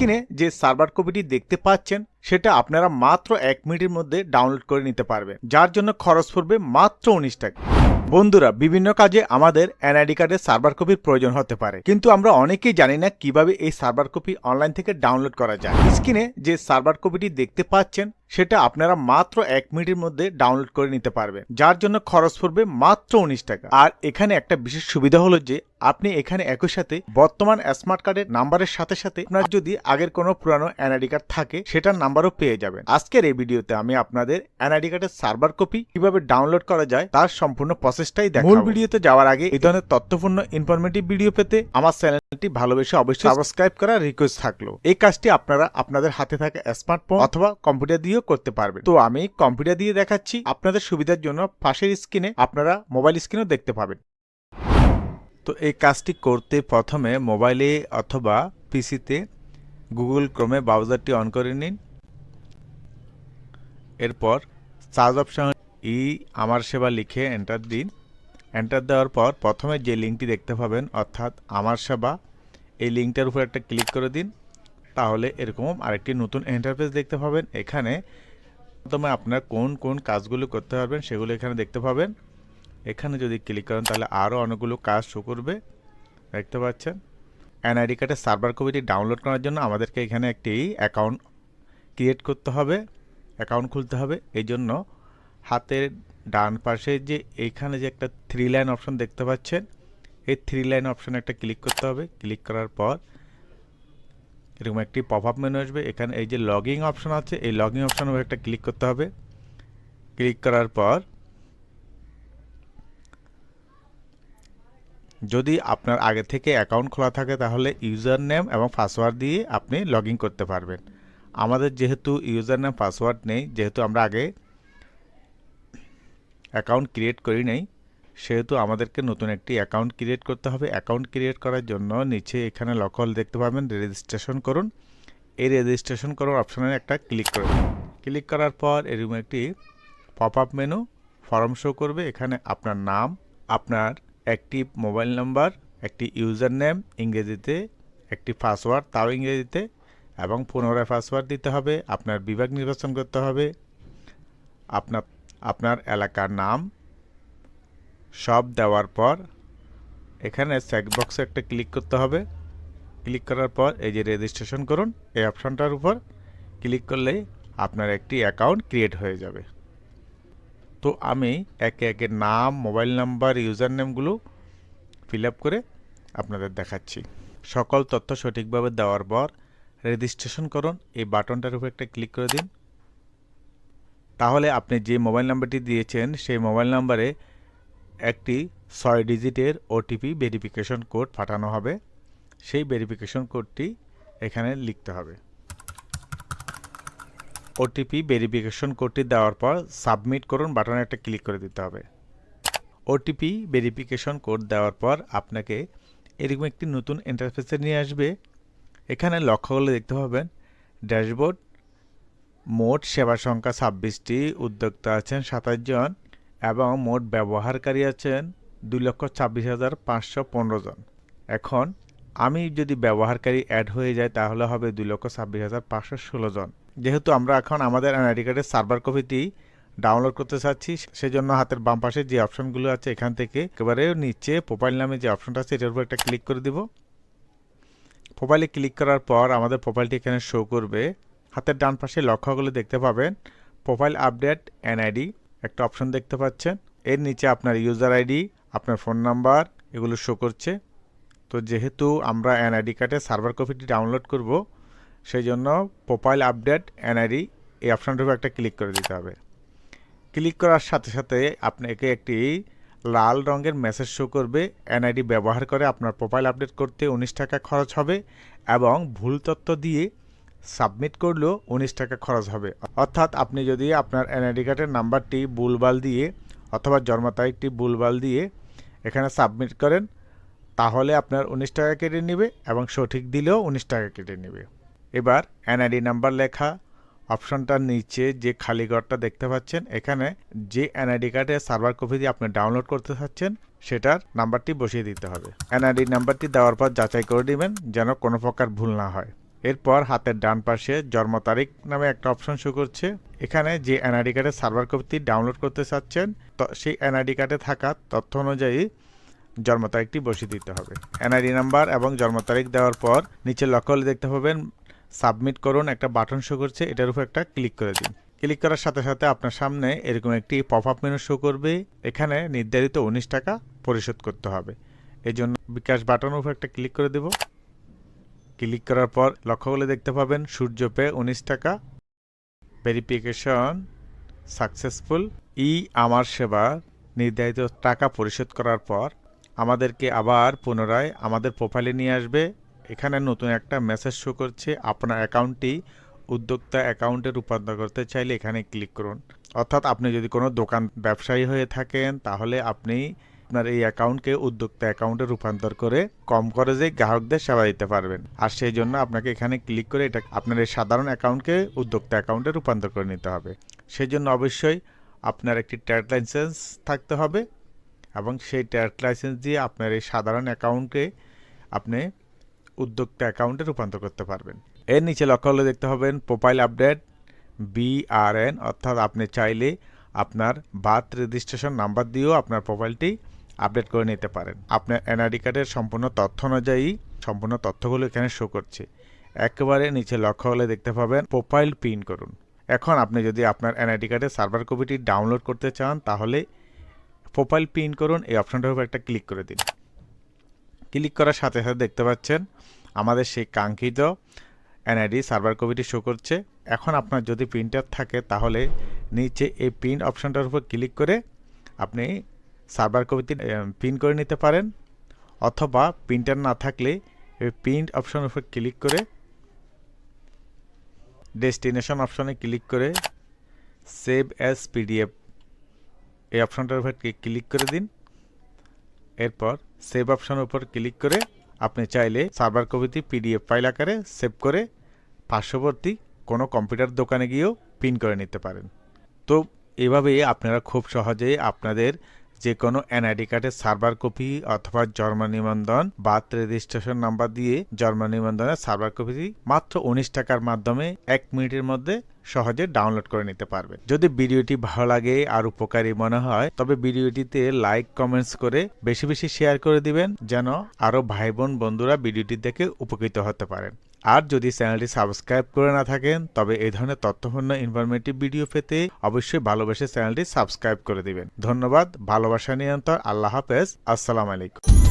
স্ক্রিনে যে সার্ভার কপিটি দেখতে পাচ্ছেন, সেটা আপনারা মাত্র এক মিনিটের মধ্যে ডাউনলোড করে নিতে পারবেন, যার জন্য খরচ পড়বে মাত্র উনিশ টাকা। বন্ধুরা, বিভিন্ন কাজে আমাদের এনআইডি কার্ডের সার্ভার কপির প্রয়োজন হতে পারে, কিন্তু আমরা অনেকেই জানি না কীভাবে এই সার্ভার কপি অনলাইন থেকে ডাউনলোড করা যায়। স্ক্রিনে যে সার্ভার কপিটি দেখতে পাচ্ছেন সেটা আপনারা মাত্র এক মিনিটের মধ্যে ডাউনলোড করে নিতে পারবেন। যার জন্য খরচ পড়বে মাত্র উনিশ টাকা। আর এখানে একটা বিশেষ সুবিধা হলো যে, আপনি এখানে একই সাথে বর্তমান স্মার্ট কার্ডের নাম্বারের সাথে সাথে আপনার যদি আগের কোনো পুরানো এনআইডি কার্ড থাকে, সেটার নাম্বারও পেয়ে যাবেন। আজকের এই ভিডিওতে আমি আপনাদের এনআইডি কার্ডের সার্ভার কপি কীভাবে ডাউনলোড করা যায়, তার সম্পূর্ণ প্রসেসটাই দেখাবো। মূল ভিডিওতে যাওয়ার আগে এই ধরনের তথ্যপূর্ণ ইনফরমেটিভ ভিডিও পেতে আমার চ্যানেলটি ভালোবেসে অবশ্যই সাবস্ক্রাইব করার রিকোয়েস্ট থাকল। এই কাজটি আপনারা আপনাদের হাতে থাকা স্মার্টফোন অথবা কম্পিউটার দিয়েও করতে পারবেন। তো আমি কম্পিউটার দিয়ে দেখাচ্ছি। আপনাদের সুবিধার জন্য পাশের স্ক্রিনে আপনারা মোবাইল স্ক্রিনও দেখতে পাবেন। তো এই কাজটি করতে প্রথমে মোবাইলে অথবা পিসিতে গুগল ক্রোমে ব্রাউজারটি অন করে নিন। এরপর সার্চ অপশন ই আমার সেবা লিখে এন্টার দিন। এন্টার দেওয়ার পর প্রথমে যে লিঙ্কটি দেখতে পাবেন অর্থাৎ আমার সেবা এই লিঙ্কটার উপর একটা ক্লিক করে দিন, তাহলে এরকম আরেকটি নতুন ইন্টারফেস দেখতে পাবেন। এখানে প্রথমে আপনার কোন কোন কাজগুলো করতে পারবেন সেগুলো এখানে দেখতে পাবেন। এখানে যদি ক্লিক করেন, তাহলে আরও অনেকগুলো কাজ শো করবে। দেখতে পাচ্ছেন? এনআইডি কার্ডের সার্ভার কপিটি ডাউনলোড করার জন্য আমাদেরকে এখানে একটি অ্যাকাউন্ট ক্রিয়েট করতে হবে অ্যাকাউন্ট খুলতে হবে। এই জন্য হাতের ডান পাশে যে, এইখানে যে একটা থ্রি লাইন অপশন দেখতে পাচ্ছেন এই থ্রি লাইন অপশনে একটা ক্লিক করতে হবে। ক্লিক করার পর এরকম একটি পপ আপ মেনু আসবে। এখানে এই যে লগিং অপশান আছে, এই লগিং অপশনের উপর একটা ক্লিক করতে হবে। ক্লিক করার পর যদি আপনার আগে থেকে অ্যাকাউন্ট খোলা থাকে, তাহলে ইউজার নেম এবং পাসওয়ার্ড দিয়ে আপনি লগ করতে পারবেন। আমাদের যেহেতু ইউজার নেম পাসওয়ার্ড নেই, যেহেতু আমরা আগে অ্যাকাউন্ট ক্রিয়েট করি নেই সেহেতু আমাদেরকে নতুন একটি অ্যাকাউন্ট ক্রিয়েট করতে হবে। অ্যাকাউন্ট ক্রিয়েট করার জন্য নিচে এখানে লকল দেখতে পাবেন রেজিস্ট্রেশন করুন। এই রেজিস্ট্রেশন করার অপশনে একটা ক্লিক করুন ক্লিক করার পর এরকম একটি pop up menu form show করবে। এখানে আপনার নাম, আপনার একটি মোবাইল নাম্বার একটি ইউজার নেম ইংরেজিতে একটি পাসওয়ার্ড তাও ইংরেজিতে, এবং পুনরায় পাসওয়ার্ড দিতে হবে। আপনার বিভাগ নির্বাচন করতে হবে। আপনার আপনার এলাকার নাম সব দেওয়ার পর এখানে চেকবক্সে একটা ক্লিক করতে হবে। ক্লিক করার পর এই যে রেজিস্ট্রেশন করুন, এই অপশানটার উপর ক্লিক করলেই আপনার একটি অ্যাকাউন্ট ক্রিয়েট হয়ে যাবে। তো আমি একে একে নাম মোবাইল নাম্বার ইউজার নেমগুলো ফিল আপ করে আপনাদের দেখাচ্ছি। সকল তথ্য সঠিকভাবে দেওয়ার পর রেজিস্ট্রেশন করুন, এই বাটনটার উপর একটা ক্লিক করে দিন। তাহলে আপনি যে মোবাইল নাম্বারটি দিয়েছেন, সেই মোবাইল নাম্বারে একটি ছয় ডিজিটের ওটিপি ভেরিফিকেশন কোড পাঠানো হবে। সেই ভেরিফিকেশন কোডটি এখানে লিখতে হবে। ওটিপি ভেরিফিকেশন কোডটি দেওয়ার পর সাবমিট করুন বাটনে একটা ক্লিক করে দিতে হবে। ওটিপি ভেরিফিকেশন কোড দেওয়ার পর আপনাকে এরকম একটি নতুন ইন্টারফেসে নিয়ে আসবে। এখানে লক্ষ্য করলে দেখতে পাবেন ড্যাশবোর্ড মোট সেবা সংখ্যা ছাব্বিশটি, উদ্যোক্তা আছেন সাতাশ জন। এবং মোট ব্যবহারকারী আছেন দুই লক্ষ ছাব্বিশ হাজার পাঁচশো পনেরো জন। এখন আমি যদি ব্যবহারকারী অ্যাড হয়ে যায়, তাহলে হবে দুই লক্ষ ছাব্বিশ হাজার পাঁচশো ষোলো জন। যেহেতু আমরা এখন আমাদের এনআইডি কার্ডের সার্ভার কপিটি ডাউনলোড করতে চাচ্ছি, সেজন্য হাতের বাম পাশে যে অপশনগুলো আছে, এখান থেকে একেবারে নিচে প্রোফাইল নামে যে অপশনটা আছে, এটার উপর একটা ক্লিক করে দিব। প্রোফাইলে ক্লিক করার পর আমাদের প্রোফাইলটি এখানে শো করবে। হাতের ডান পাশে লক্ষ্যগুলো দেখতে পাবেন। প্রোফাইল আপডেট এনআইডি একটা অপশন দেখতে পাচ্ছেন। এর নিচে আপনার ইউজার আইডি, আপনার ফোন নাম্বার, এগুলো শো করছে। তো যেহেতু আমরা এনআইডি কার্ডের সার্ভার কপিটি ডাউনলোড করব, সেই জন্য প্রোফাইল আপডেট এনআইডি, এই অপশানটার উপর একটা ক্লিক করে দিতে হবে। ক্লিক করার সাথে সাথে আপনাকে একটি লাল রঙের মেসেজ শো করবে। এনআইডি ব্যবহার করে আপনার প্রোফাইল আপডেট করতে উনিশ টাকা খরচ হবে এবং ভুল তথ্য দিয়ে সাবমিট করলেও উনিশ টাকা খরচ হবে। অর্থাৎ আপনি যদি আপনার এনআইডি কার্ডের নাম্বারটি ভুলবাল দিয়ে অথবা জন্ম তারিখটি ভুলবাল দিয়ে এখানে সাবমিট করেন, তাহলে আপনার উনিশ টাকা কেটে নেবে এবং সঠিক দিলেও উনিশ টাকা কেটে নেবে। এবার এনআইডি নাম্বার লেখা অপশনটার নিচে যে খালি ঘরটা দেখতে পাচ্ছেন, এখানে যে এনআইডি কার্ডের সার্ভার কপি দিয়ে আপনি ডাউনলোড করতে চাচ্ছেন, সেটার নাম্বারটি বসিয়ে দিতে হবে। এনআইডি নাম্বারটি দেওয়ার পর যাচাই করে দিবেন যেন কোনো প্রকার ভুল না হয়। এরপর হাতের ডান পাশে জন্ম তারিখ নামে একটা অপশন শো করছে। এখানে যে এনআইডি কার্ডের সার্ভার কপিটি ডাউনলোড করতে চাচ্ছেন, তো সেই এনআইডি কার্ডে থাকা তথ্য অনুযায়ী জন্ম তারিখটি বসিয়ে দিতে হবে। এনআইডি নাম্বার এবং জন্ম তারিখ দেওয়ার পর নিচে লক্ষ্য দেখতে পাবেন সাবমিট করুন একটা বাটন শো করছে, এটার উপর একটা ক্লিক করে দিন। ক্লিক করার সাথে সাথে আপনার সামনে এরকম একটি পপ আপ মেনু শো করবে। এখানে নির্ধারিত উনিশ টাকা পরিশোধ করতে হবে। এই জন্য বিকাশ বাটনের উপর একটা ক্লিক করে দেব। ক্লিক করার পর লক্ষ্য করলে দেখতে পাবেন। সূর্য পে উনিশ টাকা। ভেরিফিকেশন সাকসেসফুল ই আমার সেবা। নির্ধারিত টাকা পরিশোধ করার পর আমাদেরকে আবার পুনরায় আমাদের প্রোফাইলে নিয়ে আসবে। এখানে নতুন একটা মেসেজ শো করছে। আপনার অ্যাকাউন্টটি উদ্যোক্তা অ্যাকাউন্টে রূপান্তর করতে চাইলে এখানে ক্লিক করুন। অর্থাৎ আপনি যদি কোনো দোকান ব্যবসায়ী হয়ে থাকেন, তাহলে আপনি আপনার এই অ্যাকাউন্টকে উদ্যোক্তা অ্যাকাউন্টে রূপান্তর করে কম খরচে গ্রাহকদের সেবা দিতে পারবেন। আর সেই জন্য আপনাকে এখানে ক্লিক করে এটা আপনার এই সাধারণ অ্যাকাউন্টকে উদ্যোক্তা অ্যাকাউন্টে রূপান্তর করে নিতে হবে। সেই জন্য অবশ্যই আপনার একটি ট্রেড লাইসেন্স থাকতে হবে এবং সেই ট্রেড লাইসেন্স দিয়ে আপনার এই সাধারণ অ্যাকাউন্টকে আপনি উদ্যোক্তা অ্যাকাউন্টে রূপান্তর করতে পারবেন। এর নিচে লক্ষ্য হলে দেখতে হবেন প্রোফাইল আপডেট বিআরএন অর্থাৎ আপনি চাইলে আপনার বার্থ রেজিস্ট্রেশন নাম্বার দিয়েও আপনার প্রোফাইলটি আপডেট করে নিতে পারেন। আপনার এনআইডি কার্ডের সম্পূর্ণ তথ্য অনুযায়ী সম্পূর্ণ তথ্যগুলো এখানে শো করছে। একেবারে নিচে লক্ষ্য হলে দেখতে পাবেন প্রোফাইল পিন করুন। এখন আপনি যদি আপনার এনআইডি কার্ডের সার্ভার কপিটি ডাউনলোড করতে চান, তাহলে প্রোফাইল পিন করুন, এই অপশনটার উপর একটা ক্লিক করে দিন। ক্লিক করার সাথে সাথে দেখতে পাচ্ছেন, আমাদের সেই কাঙ্ক্ষিত এনআইডি সার্ভার কপিটি শো করছে। এখন আপনার যদি প্রিন্টার থাকে, তাহলে নিচে এই প্রিন্ট অপশনটার উপর ক্লিক করে আপনি সার্ভার কপিটি প্রিন্ট করে নিতে পারেন, অথবা প্রিন্টার না থাকলে প্রিন্ট অপশনের উপর ক্লিক করে ডেস্টিনেশন অপশনে ক্লিক করে সেভ অ্যাজ পিডিএফ এই অপশনটার উপর ক্লিক করে দিন। এরপর সেভ অপশনের উপর ক্লিক করে আপনি চাইলে সার্ভার কপিটি পিডিএফ ফাইল আকারে সেভ করে পার্শ্ববর্তী কোনো কম্পিউটার দোকানে গিয়েও প্রিন্ট করে নিতে পারেন। তো এভাবেই আপনারা খুব সহজে আপনাদের যে কোনো এনআইডি কার্ডের সার্ভার কপি অথবা জন্ম নিবন্ধন বার্থ রেজিস্ট্রেশন নাম্বার দিয়ে জন্ম নিবন্ধনের সার্ভার কপি মাত্র উনিশ টাকার মাধ্যমে এক মিনিটের মধ্যে সহজে ডাউনলোড করে নিতে পারবে। যদি ভিডিওটি ভালো লাগে আর উপকারী মনে হয়, তবে ভিডিওটিতে লাইক, কমেন্টস করে বেশি বেশি শেয়ার করে দিবেন, যেন আরও ভাই বোন বন্ধুরা ভিডিওটি দেখে উপকৃত হতে পারেন। আর যদি চ্যানেলটি সাবস্ক্রাইব করে না থাকেন, তবে এই ধরনের তথ্যপূর্ণ ইনফরমেটিভ ভিডিও পেতে অবশ্যই ভালোবেসে চ্যানেলটি সাবস্ক্রাইব করে দিবেন। ধন্যবাদ, ভালোবাসা নিয়ন্ত্রণ আল্লাহ হাফেজ, আসসালামু আলাইকুম।